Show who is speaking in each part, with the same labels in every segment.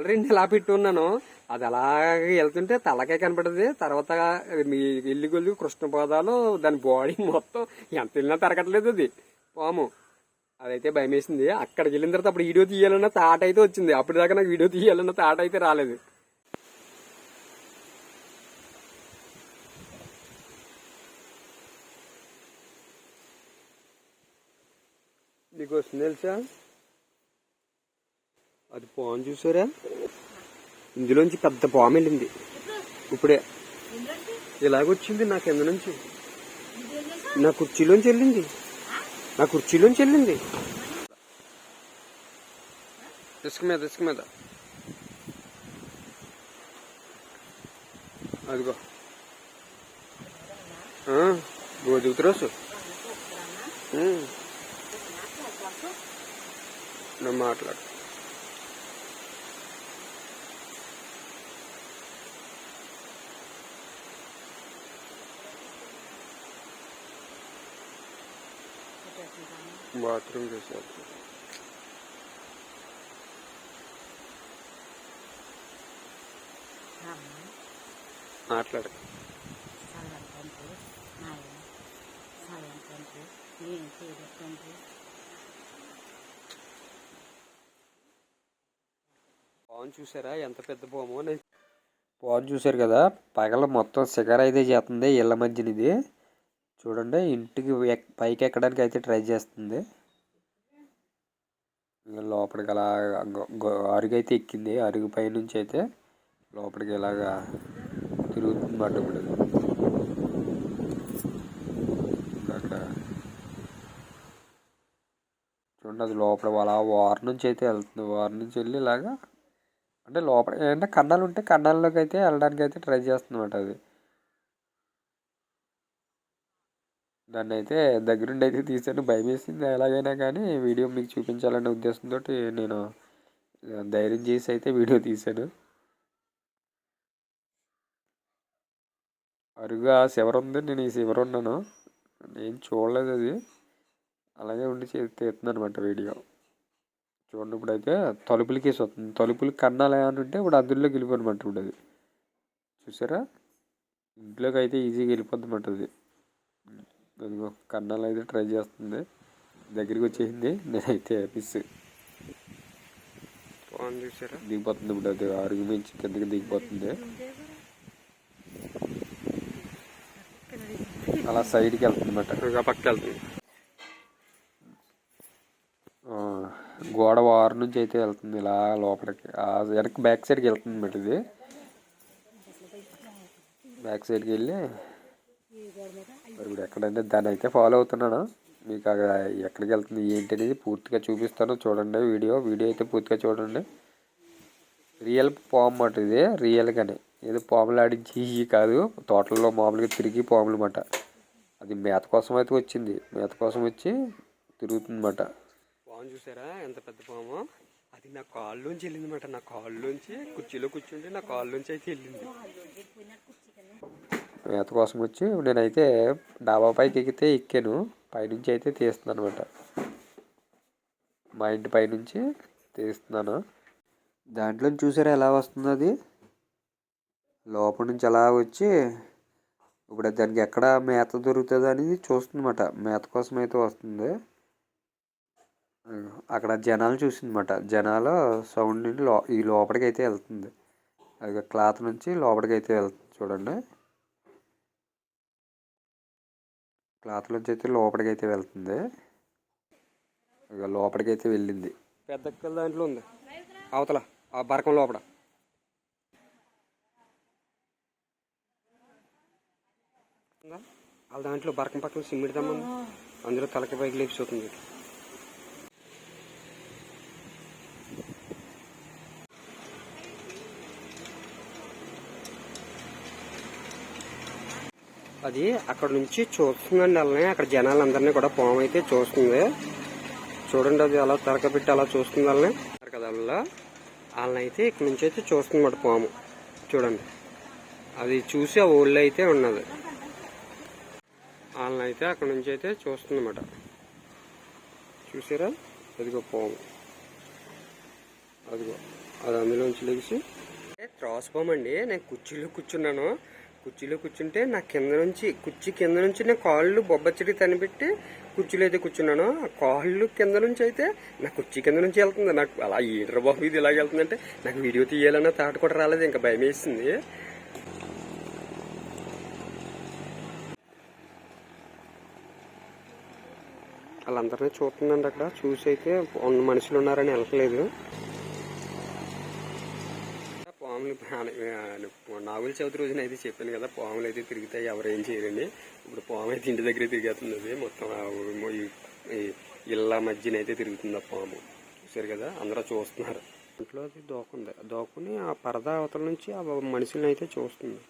Speaker 1: Already నేను ఎలా పెట్టి ఉన్నాను అది అలాగే వెళ్తుంటే తలకే కనపడదు. తర్వాత మీ ఎల్లి గొల్లి కృష్ణపాదాలు దాని బాడీ మొత్తం ఎంత వెళ్ళినా తరగట్లేదు అది. పాము. అదైతే భయం వేసింది అక్కడికి వెళ్ళిన తర్వాత అప్పుడు వీడియో తీయాలన్న తాట అయితే వచ్చింది. అప్పుడు దాకా నాకు వీడియో తీయాలన్న తాట అయితే రాలేదు. నీకు వస్తుంది తెలుసా అది పాము చూసారా? ఇందులోంచి పెద్ద పాము వెళ్ళింది. ఇప్పుడే. ఇలాగొచ్చింది నా కింద నుంచి. నా కుర్చీలోంచి వెళ్ళింది. నా కుర్చీలోంచి వెళ్ళింది. ఇసుక మీద ఇసుక మీద. అదిగో. గోధుగుతురాసు నువ్వు మాట్లాడు. బాత్రూమ్ చేశారు. మాట్లాడు.
Speaker 2: సాయం తండ్రి నాయన సాయం తండ్రి నేను చేయదు తండ్రి
Speaker 1: పాన్ చూసారా ఎంత పెద్ద అని? పాన్ చూసారు కదా పగల మొత్తం సిగర్ అయితే చేస్తుంది ఇళ్ళ మధ్యన ఇది చూడండి ఇంటికి పైకి ఎక్కడానికి అయితే ట్రై చేస్తుంది. లోపలికి అలా గొ- గొ- అరుగు అయితే ఎక్కింది. అరుగు పై నుంచి అయితే లోపలికి ఇలాగా తిరుగుతుంది మాట ఇప్పుడు అక్కడ చూడండి అది లోపల అలా వార్ నుంచి అయితే వెళ్తుంది. వార్ నుంచి వెళ్ళి ఇలాగా అంటే లోపల ఏంటంటే కన్నాలు ఉంటే కన్నాల్లోకి అయితే వెళ్ళడానికి అయితే ట్రై చేస్తుందన్నమాట అది. నన్ను అయితే దగ్గరుండి అయితే తీసాను భయం వేసింది ఎలాగైనా కానీ వీడియో మీకు చూపించాలనే ఉద్దేశంతో నేను ధైర్యం చేసి అయితే వీడియో తీశాను. అరుగా శివరం ఉంది. నేను ఈ శివరం ఉన్నాను. నేను చూడలేదు అది. అలాగే ఉండి చేసి తీస్తున్నాను అనమాట వీడియో. చూడండి ఇప్పుడు అయితే తలుపులకి వేసి వస్తుంది తలుపులు కన్నాలు ఏమైనా ఉంటే ఇప్పుడు అందులోకి వెళ్ళిపోనమాట ఇప్పుడు అది. చూసారా? ఇంట్లోకి అయితే ఈజీగా వెళ్ళిపోద్ది అది. కన్నాలు అయితే ట్రై చేస్తుంది. దగ్గరికి వచ్చేసింది. నేనైతే మిస్. దిగిపోతుంది ఇప్పుడు అది అరుగు మించి కిందకి దిగిపోతుంది. అలా సైడ్కి వెళ్తుంది అనమాట పక్క వెళ్తుంది. గోడ వారు నుంచి అయితే వెళ్తుంది ఇలా లోపలికి. ఆ వెనక్కి బ్యాక్ సైడ్కి వెళ్తుంది అనమాట ఇది. బ్యాక్ సైడ్కి వెళ్ళి మరి ఇప్పుడు ఎక్కడంటే దాన్ని అయితే ఫాలో అవుతున్నాను. మీకు అక్కడ ఎక్కడికి వెళ్తుంది ఏంటి అనేది పూర్తిగా చూపిస్తాను. చూడండి వీడియో వీడియో అయితే పూర్తిగా చూడండి. రియల్ పాము అన్నమాట ఇది రియల్గానే ఏదో పాములు ఆడించి ఇవి కాదు తోటల్లో మామూలుగా తిరిగి పాములు అన్నమాట. అది మేత కోసం అయితే వచ్చింది. మేత కోసం వచ్చి తిరుగుతుందన్నమాట పాము చూసారా? ఎంత పెద్ద పాము? అది నా కాళ్ళలోంచి వెళ్ళింది అనమాట నా కాళ్ళలోంచి కుర్చీలో కూర్చుంటే నా కాళ్ళలోంచి అయితే వెళ్ళింది. మేత కోసం వచ్చి నేనైతే డాబా పైకి ఎక్కితే ఎక్కాను. పైనుంచి అయితే తీస్తున్నాను అనమాట మా ఇంటి పైనుంచి తీస్తున్నాను. దాంట్లో చూసారా ఎలా వస్తుంది అది? లోపల నుంచి అలా వచ్చి ఇప్పుడు దానికి ఎక్కడ మేత దొరుకుతుంది అనేది చూస్తుందన్నమాట. మేత కోసం అయితే వస్తుంది. అక్కడ జనాలు చూసిందన్నమాట. జనాలు సౌండ్ నుండి లో ఈ లోపలికి అయితే వెళ్తుంది. అది క్లాత్ నుంచి లోపలికి అయితే వెళ్తుంది చూడండి. క్లాత్ నుంచి అయితే లోపలికి అయితే వెళ్తుంది. ఇక లోపలికి అయితే వెళ్ళింది. పెద్ద దాంట్లో ఉంది. అవతల ఆ బరకం లోపల. వాళ్ళ దాంట్లో బరకం పక్కన సిమ్మిడి దమ్మని అందులో తలకి పైకి లేపిస్తుంది అది అక్కడ నుంచి చూస్తుందండి వాళ్ళని. అక్కడ జనాలందరినీ కూడా పాము అయితే చూస్తుంది. చూడండి అది అలా తరకబెట్టి అలా చూస్తుంది వాళ్ళని. కదా వాళ్ళ వాళ్ళని అయితే ఇక్కడ నుంచి అయితే చూస్తుంది పాము. చూడండి. అది చూసి ఆ ఊళ్ళో అయితే ఉన్నది. వాళ్ళని అయితే అక్కడ నుంచి అయితే చూస్తుందన్నమాట. చూసారా? అదిగో పాము. అదిగో. అది అందులోంచి లెగిసి త్రాస్ పాము అండి. నేను కుర్చీలో కూర్చున్నాను. కుర్చీలో కూర్చుంటే నా కింద నుంచి కుర్చీ కింద నుంచి నేను కాళ్ళు బొబ్బచ్చడి తనిపెట్టి కుర్చీలో అయితే కూర్చున్నాను. ఆ కాళ్ళు కింద నుంచి అయితే నా కుర్చీ కింద నుంచి వెళ్తుంది. నాకు అలా ఈటర్ బాబు ఇది ఇలాగ వెళ్తుందంటే నాకు వీడియో తీయాలన్న తాట కూడా రాలేదు. ఇంకా భయం వేసింది. వాళ్ళందరినీ చూస్తుందండి అక్కడ. చూసి అయితే ఉన్న మనుషులు ఉన్నారని వెళ్ళట్లేదు. పాములు నాగుల చవితి రోజున అయితే చెప్పాను కదా పాములు అయితే తిరుగుతాయి ఎవరు ఏం చేయరండి ఇప్పుడు పాము అయితే ఇంటి దగ్గరే తిరిగేస్తుంది అది. మొత్తం ఈ- ఇళ్ళ మధ్యన అయితే తిరుగుతుంది ఆ పాము. చూసారు కదా అందరూ చూస్తున్నారు. ఇంట్లో అది దోకుంది దోకుని ఆ పరదా అవతల నుంచి ఆ మనుషులను అయితే చూస్తుంది.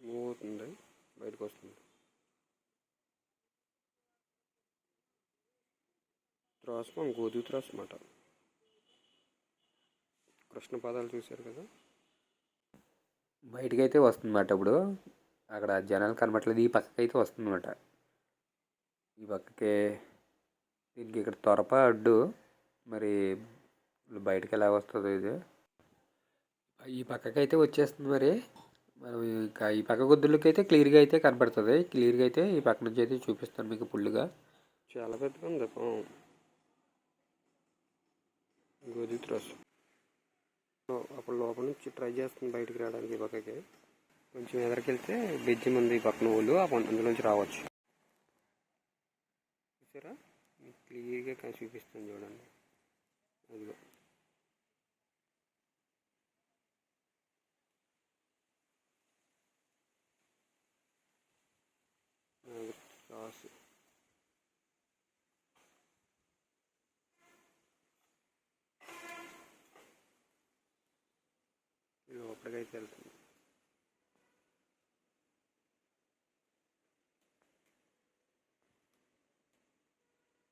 Speaker 1: మూవ్ అవుతుంది బయటకు వస్తుంది. త్రాసం గోధుమ త్రాసు అన్నమాట కృష్ణ పాదాలు చూశారు కదా? బయటికి అయితే వస్తుందన్నమాట ఇప్పుడు. అక్కడ జనాలు కనబట్లేదు ఈ పక్కకి అయితే వస్తుందన్నమాట. ఈ పక్కకి దీనికి ఇక్కడ తొరప అడ్డు. మరి బయటకి ఎలా వస్తుందో ఇది. ఈ పక్కకి అయితే వచ్చేస్తుంది మరి. మరి ఇంకా ఈ పక్క గుద్దులకి అయితే క్లియర్గా అయితే కనబడుతుంది. క్లియర్గా అయితే ఈ పక్క నుంచి అయితే చూపిస్తాను మీకు ఫుల్గా. చాలా పెద్దగా ఉంది. త్రాసు. అప్పుడు లోపల నుంచి ట్రై చేస్తుంది బయటికి రావడానికి ఈ పక్కకి. కొంచెం ఎదరికెళ్తే బ్రిడ్జ్ ముందు ఈ పక్కన వాళ్ళు ఆ అందులోంచి రావచ్చు. చూసారా? క్లియర్గా కా- చూడండి. అదిగో. అది రాసు వెళ్తుంది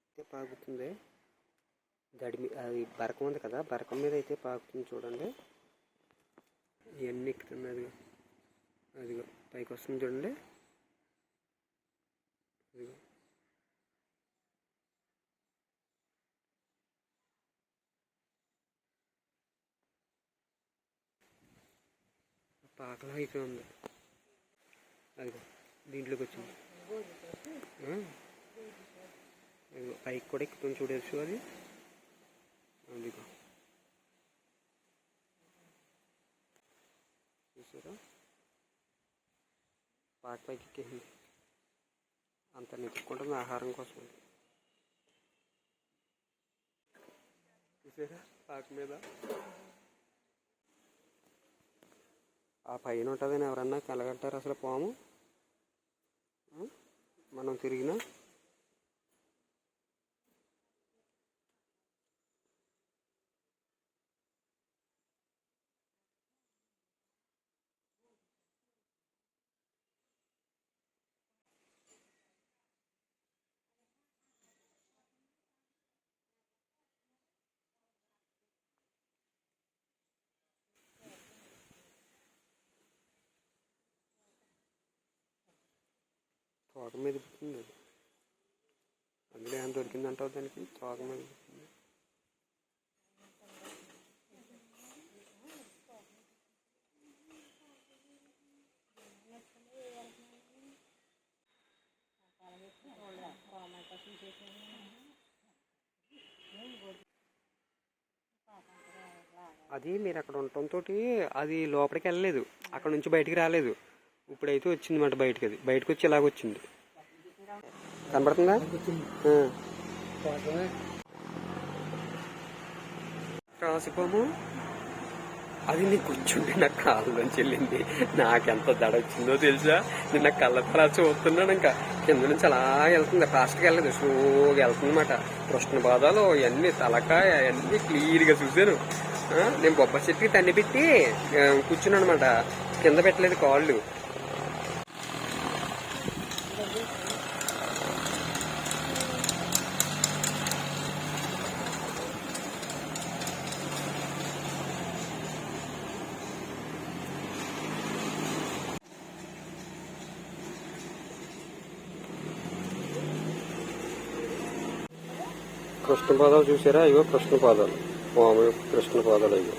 Speaker 1: అయితే పాకుతుంది. గడిమి అది బరకం ఉంది కదా బరకం మీద అయితే పాకుతుంది చూడండి. ఇవన్నీ ఎక్కుతుంది అదిగో. అదిగో పైకి వస్తుంది చూడండి. అదిగో. పాకలా అయిపోయి ఉంది అదిగో దీంట్లోకి వచ్చింది. అదిగో పైకి కూడా ఎక్కుతుంది చూడవచ్చు అది. అదిగో. చూసారా? పాక పైకి ఎక్కేసింది. అంత నెతుక్కుంటుంది ఆహారం కోసం చూసారా? పాక మీద? ఆ పైన ఉంటుందని ఎవరన్నా కలగట్టారు అసలు పాము? మనం తిరిగినా? తోక మీద పుట్టింది అది. అందులో ఏమైనా దొరికిందంటావు దానికి? తోక మీద పుట్టింది అది మీరు అక్కడ ఉండటంతో అది లోపలికి వెళ్ళలేదు. అక్కడ నుంచి బయటికి రాలేదు. ఇప్పుడైతే వచ్చింది మాట బయటకి అది. బయటకు వచ్చి ఇలాగ వచ్చింది. కనబడుతుందా? రాసిపోము అది నీకు వచ్చింది నా కాళ్ళలోంచి వెళ్ళింది. నాకెంత దడ వచ్చిందో తెలుసా? నిన్న కళ్ళపరా చూస్తున్నాను ఇంకా. కింద నుంచి అలా వెళ్తుంది. ఫాస్ట్గా వెళ్ళదు స్లోగా వెళ్తుంది అనమాట కృష్ణ పాదాలు ఇవన్నీ తలకాయ అవన్నీ క్లియర్గా చూశాను. నేను బొబ్బ చెట్టుకి తన్ని పెట్టి కూర్చున్నాను అనమాట కింద పెట్టలేదు కాళ్ళు. కృష్ణ పాదాలు చూసారా? ఇవో కృష్ణ పాదాలు పాము కృష్ణ పాదాలు ఇగో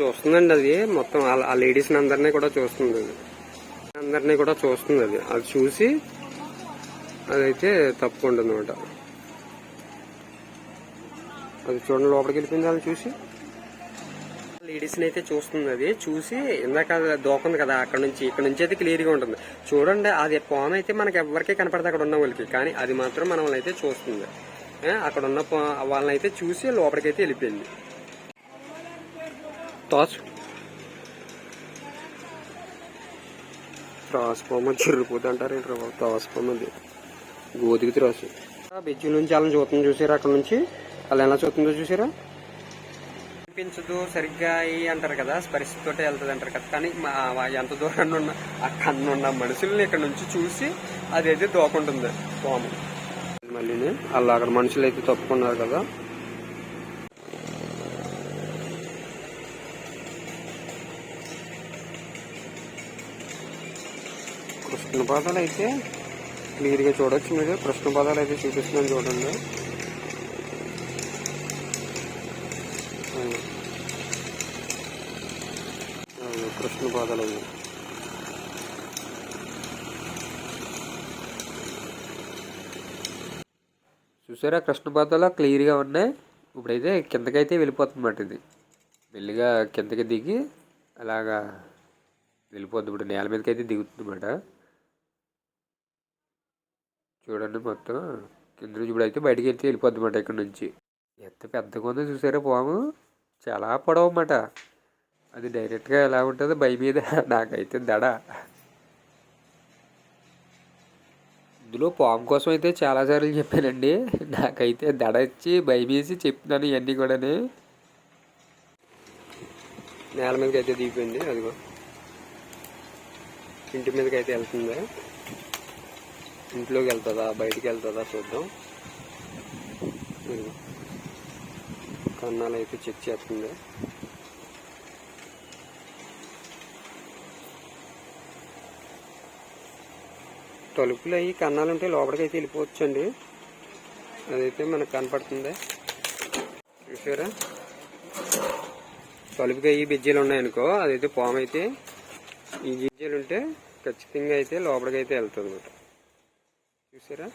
Speaker 1: చూస్తుందండి అది? మొత్తం ఆ- ఆ లేడీస్ అందరినీ కూడా చూస్తుంది అది. అందరినీ కూడా చూస్తుంది అది. అది చూసి అదైతే తప్పుకుంటుంది అనమాట అది చూడండి లోపలికి వెళ్ళిపోయింది వాళ్ళు చూసి? లేడీస్ని అయితే చూస్తుంది అది. చూసి ఇందాక దోకుంది కదా అక్కడ నుంచి ఇక్కడ నుంచి అయితే క్లియర్గా ఉంటుంది. చూడండి అది పాము అయితే మనకి ఎవరికీ కనపడదు అక్కడ ఉన్న వాళ్ళకి కానీ అది మాత్రం మనల్ని అయితే చూస్తుంది. అక్కడ ఉన్న పా- వాళ్ళని అయితే చూసి లోపలికి అయితే వెళ్ళిపోయింది తాసు బొమ్మ చిర్రిపోతు అంటారు ఏంటి బొమ్మ అది. గోధికి త్రాసు. బెజ్జి నుంచి వాళ్ళని చూస్తుంది చూసారా అక్కడ నుంచి? వాళ్ళు ఎలా చూస్తుందో చూసారా? కనిపించదు సరిగ్గా అయ్యి అంటారు కదా స్పరిశతోటే వెళ్తుంది అంటారు కదా. కానీ మా ఎంత దూరాన్ని ఉన్న ఆ కన్ను ఉన్న మనుషుల్ని ఇక్కడ నుంచి చూసి అదైతే దోకుంటుంది. పాము మళ్ళీ అలా అక్కడ మనుషులు అయితే తప్పుకున్నారు కదా. కృష్ణ పాదాలు అయితే క్లియర్గా చూడొచ్చు మీరు. కృష్ణ పాదాలు అయితే చూపిస్తున్నాను చూడండి. కృష్ణ పాదాలు చూసారా కృష్ణ పాదాలు క్లియర్గా ఉన్నాయి. ఇప్పుడైతే కిందకైతే వెళ్ళిపోతుంది అన్నమాట ఇది. మెల్లిగా కిందకి దిగి అలాగా వెళ్ళిపోద్ది ఇప్పుడు నేల మీదకి అయితే దిగుతుంది అన్నమాట. చూడండి మొత్తం కింద నుంచి ఇప్పుడు అయితే బయటికి వెళ్తే వెళ్ళిపోద్ది అన్నమాట ఇక్కడ నుంచి. ఎంత పెద్దగా ఉందో చూసారా పాము చాలా పొడవు అన్నమాట. అది డైరెక్ట్గా ఎలా ఉంటుందో బై మీద నాకైతే దడ. ఇందులో పాము కోసం అయితే చాలాసార్లు చెప్పానండి. నాకైతే దడ ఇచ్చి భయమేసి చెప్తున్నాను ఇవన్నీ కూడా నేల మీదకి అయితే దిగిపోయింది అదిగో. ఇంటి మీదకి అయితే వెళ్తుంది? ఇంట్లోకి వెళ్తుందా? బయటికి వెళ్తుందా? చూద్దాం. కన్నాలు అయితే చెక్ చేస్తుంది. తలుపులు అవి కన్నాలు ఉంటే లోపలికి అయితే వెళ్ళిపోవచ్చు అండి అదైతే మనకు కనపడుతుంది. చూసారా తలుపుకి అవి బిజ్జీలు ఉన్నాయనుకో అదైతే పాము అయితే ఈ బిజ్జీలు ఉంటే ఖచ్చితంగా అయితే లోపలికి అయితే వెళ్తుంది అనమాట చూసారా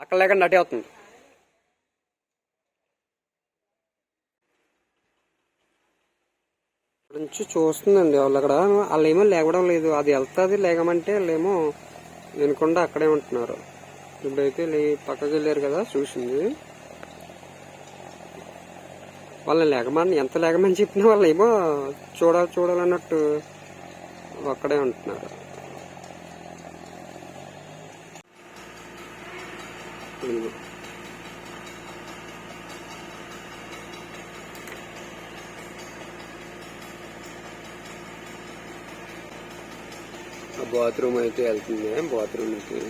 Speaker 1: అక్కడ లేకుండా అటే అవుతుంది నుంచి చూస్తుందండి వాళ్ళు అక్కడ వాళ్ళు ఏమో లేవడం లేదు. అది వెళ్తుంది లేగమంటే వాళ్ళేమో వినకుండా అక్కడే ఉంటున్నారు. ఇప్పుడైతే లే పక్కకి వెళ్ళారు కదా చూసింది. వాళ్ళని లేగమని ఎంత లేకమని చెప్పినా వాళ్ళు ఏమో చూడాలి చూడాలన్నట్టు అక్కడే ఉంటున్నారు ఇదిగో. ఆ బాత్రూమ్ అయితే వెళ్తుంది బాత్రూమ్కి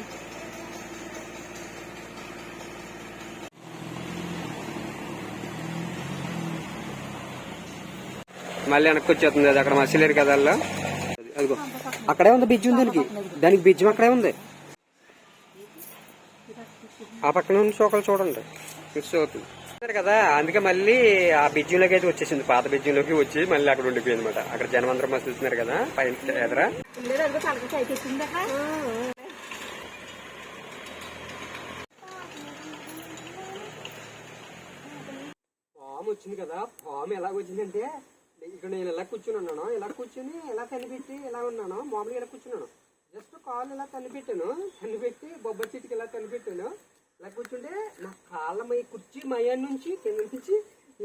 Speaker 1: మళ్ళీ వెనక్కి వచ్చేస్తుంది అది అక్కడ మసిలేరు కదా అదిగో అక్కడే ఉంది బిజ్జు ఉంది దానికి. దానికి బిజ్జం అక్కడే ఉంది. ఆ పక్కన ఉన్న చోకలు చూడండి. మిస్ అవుతుంది. కదా. అందుకే మళ్ళీ ఆ బిజ్జంలోకి అయితే వచ్చేసింది. పాత బిజ్జంలోకి వచ్చి మళ్ళీ అక్కడ ఉండిపోయింది అనమాట అక్కడ జనమందరం మసులుతున్నారు కదా పైన ఎదరా. పాము వచ్చింది కదా. పాము ఎలా వచ్చిందంటే ఇక్కడ నేను ఇలా కూర్చుని ఉన్నాను. ఇలా కూర్చుని ఇలా కనిపెట్టి ఇలా ఉన్నాను. మామూలుగా ఇలా కూర్చున్నాను జస్ట్ కాలు ఇలా కనిపెట్టాను. కనిపెట్టి బొబ్బ చెట్టుకి ఇలా కనిపెట్టాను. ఇలా కూర్చుంటే నా కాళ్ళ మై కుర్చీ మయాన్ నుంచి కింద నుంచి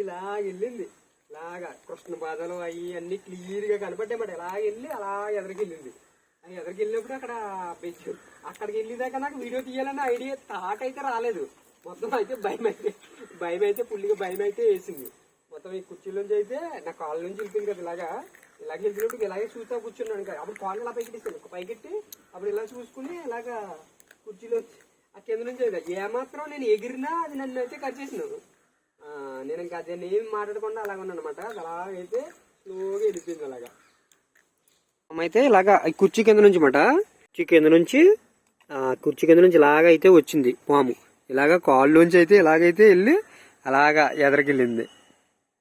Speaker 1: ఇలా వెళ్ళింది. ఇలాగా కృష్ణ బాధలు అవి అన్ని క్లియర్గా కనపడ్డామాట ఇలా వెళ్ళి అలా ఎదరికి వెళ్ళింది. ఆ ఎదరికి వెళ్ళినప్పుడు అక్కడ బెంచ్ అక్కడికి వెళ్ళేదాకా నాకు వీడియో తీయాలన్న ఐడియా థాట్ అయితే రాలేదు. మొత్తం అయితే భయం అయితే భయం అయితే పుల్లిగా భయం అయితే వేసింది. మొత్తం ఈ కుర్చీలోంచి అయితే నా కాళ్ళ నుంచి వెళ్ళిపోయింది కదా ఇలాగా. ఇలాగ వెళ్ళినప్పుడు ఇలాగే చూస్తా కూర్చున్నాను ఇంకా. అప్పుడు కాళ్ళు ఇలా పైకెట్టేసాను పైకెట్టి అప్పుడు ఇలా చూసుకుని ఇలాగా కుర్చీలో ఆ కింద నుంచి ఏమాత్రం నేను ఎగిరినా అది నన్ను అయితే కట్ చేసినావు నేను ఇంకా అదే ఏం మాట్లాడకుండా అలాగ ఉన్నాను అనమాట అలాగైతే స్లోగా వెళ్ళిపోయింది అలాగా. అయితే ఇలాగా కుర్చీ కింద నుంచి మాట కుర్చీ కింద నుంచి కుర్చీ కింద నుంచి ఇలాగ అయితే వచ్చింది పాము. ఇలాగ కాళ్ళలోంచి అయితే ఇలాగైతే వెళ్ళి అలాగా ఎదరికెళ్ళింది.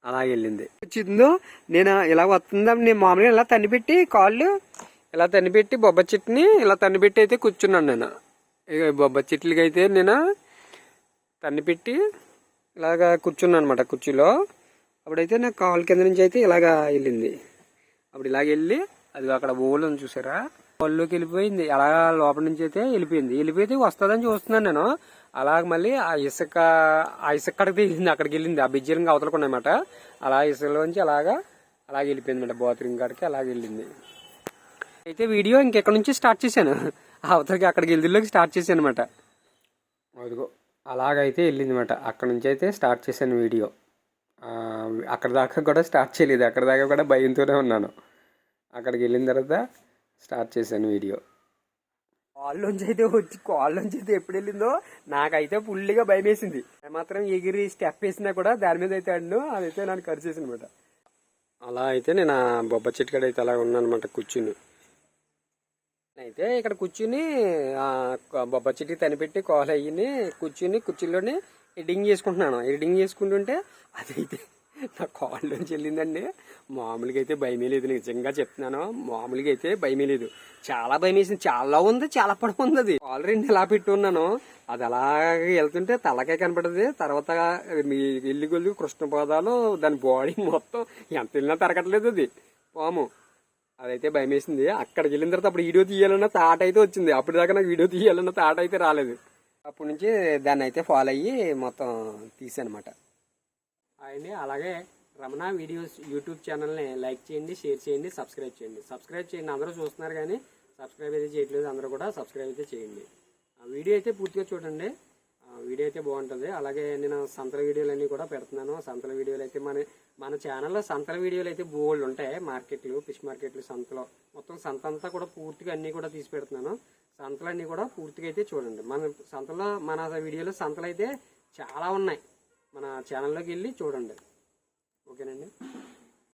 Speaker 1: అలాగ వెళ్ళింది. వచ్చిందో నేను ఇలా వస్తుందా నేను మామూలుగా ఇలా తన్నిపెట్టి కాళ్ళు ఇలా తన్నిపెట్టి బొబ్బ చెట్టుని ఇలా తన్నిపెట్టి అయితే కూర్చున్నాను నేను. ఇక బొబ్బ చెట్లకి అయితే నేను తన్నిపెట్టి ఇలాగా కూర్చున్నాను అనమాట కుర్చీలో. అప్పుడైతే నాకు కాలు కింద నుంచి అయితే ఇలాగా వెళ్ళింది. అప్పుడు ఇలాగ వెళ్ళి అది అక్కడ ఓలు ఉంది చూసారా? పళ్ళుకి వెళ్ళిపోయింది. అలా లోపల నుంచి అయితే వెళ్ళిపోయింది. వెళ్ళిపోతే వస్తుందని చూస్తున్నాను నేను. అలాగ మళ్ళీ ఆ ఇసుక ఆ ఇసుక కడికి దిగింది. అక్కడికి వెళ్ళింది. ఆ బిజ్జీలంగా అవతలకున్నాయన్నమాట అలా ఇసుకలోంచి అలాగా అలాగే వెళ్ళిపోయింది అనమాట బాత్రూమ్ కాడికి అలాగే వెళ్ళింది. అయితే వీడియో ఇంకెక్కడి నుంచి స్టార్ట్ చేశాను? అవతలకి అక్కడికి వెళ్ళిలోకి స్టార్ట్ చేశాను అనమాట అదిగో అలాగైతే వెళ్ళింది అనమాట అక్కడ నుంచి అయితే స్టార్ట్ చేశాను వీడియో. అక్కడ దాకా కూడా స్టార్ట్ చేయలేదు. అక్కడ దాకా కూడా భయంతోనే ఉన్నాను. అక్కడికి వెళ్ళిన తర్వాత స్టార్ట్ చేశాను వీడియో. కాళ్ళలోంచి అయితే వచ్చి కాళ్ళలోంచి అయితే ఎప్పుడు వెళ్ళిందో నాకైతే ఫుల్గా భయం వేసింది మాత్రం ఎగిరి స్టెప్ వేసినా కూడా దాని మీద అయితే అడ్డు అదైతే నన్ను ఖర్చు అనమాట అలా అయితే నేను ఆ బొబ్బ చెట్టు కాడ అయితే అలా ఉన్నాను అనమాట కూర్చుని. అయితే ఇక్కడ కూర్చుని బొబ్బ చెట్టుకి తనిపెట్టి కోలు అయ్యి కూర్చుని కుర్చీలోనే ఎడింగ్ చేసుకుంటున్నాను. ఎడిటింగ్ చేసుకుంటుంటే అదైతే నా కాళ్ళలోంచి వెళ్ళిందండి. మామూలుగా అయితే భయమే లేదు నిజంగా చెప్తున్నాను. మామూలుగా అయితే భయమే లేదు. చాలా భయం వేసింది. చాలా ఉంది చాలా పొడవు ఉంది అది. కాల్ రెండు ఎలా పెట్టి ఉన్నాను. అది అలాగే వెళ్తుంటే తలకే కనపడదు. తర్వాత మీ వెళ్ళి కొద్ది కృష్ణ పదాలు దాని బాడీ మొత్తం ఎంత వెళ్ళినా తరగట్లేదు అది. పాము. అదైతే భయం వేసింది అక్కడికి వెళ్ళిన తర్వాత అప్పుడు వీడియో తీయాలన్న తాట అయితే వచ్చింది. అప్పుడు దాకా నాకు వీడియో తీయాలన్న తాట అయితే రాలేదు. అప్పటి నుంచి దాన్ని అయితే ఫాలో అయ్యి మొత్తం తీసానమాట. అండి అలాగే రమణ వీడియోస్ యూట్యూబ్ ఛానల్ని లైక్ చేయండి షేర్ చేయండి సబ్స్క్రైబ్ చేయండి. సబ్స్క్రైబ్ చేయండి అందరూ చూస్తున్నారు కానీ సబ్స్క్రైబ్ అయితే చేయట్లేదు అందరూ కూడా సబ్స్క్రైబ్ అయితే చేయండి. ఆ వీడియో అయితే పూర్తిగా చూడండి. వీడియో అయితే బాగుంటుంది. అలాగే నేను సంతల వీడియోలు అన్నీ కూడా పెడుతున్నాను. సంతల వీడియోలు అయితే మన మన ఛానల్లో సంతల వీడియోలు అయితే బోల్డ్ ఉంటాయి. మార్కెట్లు ఫిష్ మార్కెట్లు సంతలో. మొత్తం సంత అంతా కూడా పూర్తిగా అన్నీ కూడా తీసి పెడుతున్నాను. సంతలన్నీ కూడా పూర్తిగా అయితే చూడండి. మన సంతలో మన వీడియోలో సంతలు అయితే చాలా ఉన్నాయి. మన ఛానల్లోకి వెళ్ళి చూడండి. ఓకేనండి?